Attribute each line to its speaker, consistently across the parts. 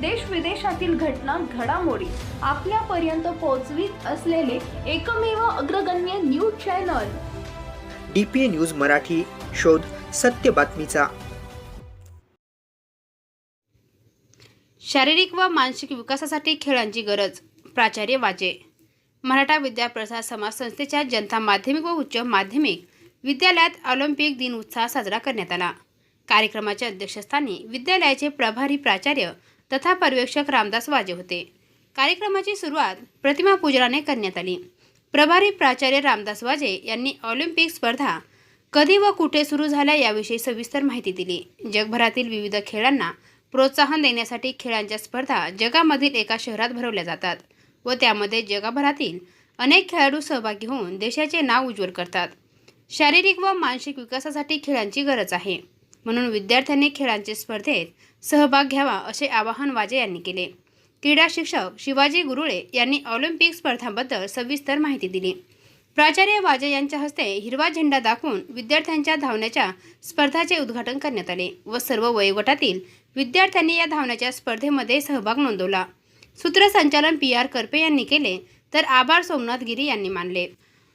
Speaker 1: देश विदेशातील घटना घडामोडी आपल्यापर्यंत पोहोचवीत असलेले एकमेव अग्रगण्य news channel.
Speaker 2: D P A news Marathi शोध सत्य बातमीचा.
Speaker 3: शारीरिक व मानसिक विकासासाठी खेळांची गरज प्राचार्य वाजे. मराठा विद्याप्रसार समाज संस्थेच्या जनता माध्यमिक व उच्च माध्यमिक विद्यालयात ऑलिम्पिक दिन उत्साह साजरा करण्यात आला. कार्यक्रमाच्या अध्यक्षस्थानी विद्यालयाचे प्रभारी प्राचार्य तथा पर्यवेक्षक रामदास वाजे होते. कार्यक्रमाची सुरुवात प्रतिमा पूजनाने करण्यात आली. प्रभारी प्राचार्य रामदास वाजे यांनी ऑलिम्पिक स्पर्धा कधी व कुठे सुरू झाल्या याविषयी सविस्तर माहिती दिली. जगभरातील विविध खेळांना प्रोत्साहन देण्यासाठी खेळांच्या स्पर्धा जगामधील एका शहरात भरवल्या जातात व त्यामध्ये जगभरातील अनेक खेळाडू सहभागी होऊन देशाचे नाव उज्ज्वल करतात. शारीरिक व मानसिक विकासासाठी खेळांची गरज आहे. म्हणून विद्यार्थ्यांनी खेळांच्या स्पर्धेत सहभाग घ्यावा असे आवाहन वाजे यांनी केले. क्रीडा शिक्षक शिवाजी गुरुळे यांनी ऑलिम्पिक स्पर्धांबद्दल सविस्तर माहिती दिली. प्राचार्य वाजे यांच्या हस्ते हिरवा झेंडा दाखवून विद्यार्थ्यांच्या धावण्याच्या स्पर्धाचे उद्घाटन करण्यात आले व सर्व वयोगटातील विद्यार्थ्यांनी या धावण्याच्या स्पर्धेमध्ये सहभाग नोंदवला. सूत्रसंचालन पी आर करपे यांनी केले तर आभार सोमनाथ गिरी यांनी मानले.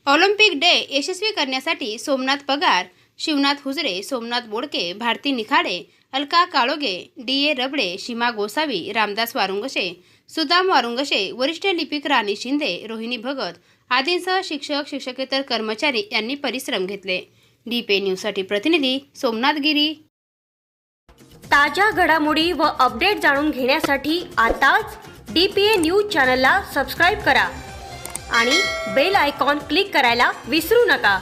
Speaker 3: ऑलिम्पिक डे यशस्वी करण्यासाठी सोमनाथ पगार शिवनाथ हुजरे सोमनाथ बोडके भारती निखाडे अलका काळोगे डी ए रबडे शिमा गोसावी रामदास वारुंगशे सुदाम वारुंगशे वरिष्ठ लिपिक राणी शिंदे रोहिणी भगत आदींसह शिक्षक शिक्षकेतर कर्मचारी यांनी परिश्रम घेतले. डी पे न्यूजसाठी प्रतिनिधी सोमनाथ गिरी.
Speaker 4: ताज्या घडामोडी व अपडेट जाणून घेण्यासाठी आताच डी पी ए न्यूज चॅनलला सबस्क्राईब करा आणि बेल आयकॉन क्लिक करायला विसरू नका.